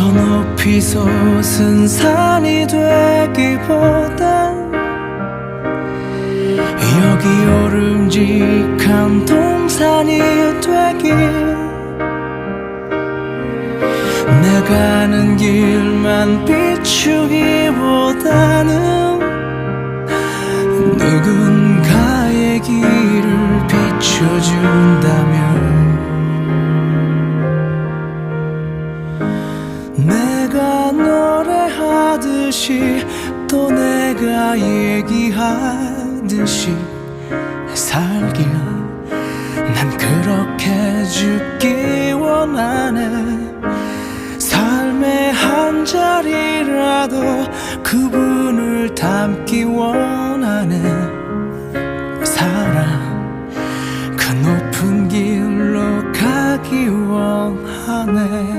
저 높이 솟은 산이 되기보단 여기 오름직한 동산이 되길 내가 가는 길만 비추기보다는 누군가의 길을 비춰준다면 노래하듯이 또 내가 얘기하듯이 살길. 난 그렇게 죽기 원하네. 삶의 한 자리라도 그분을 닮기 원하네. 사랑 그 높은 길로 가기 원하네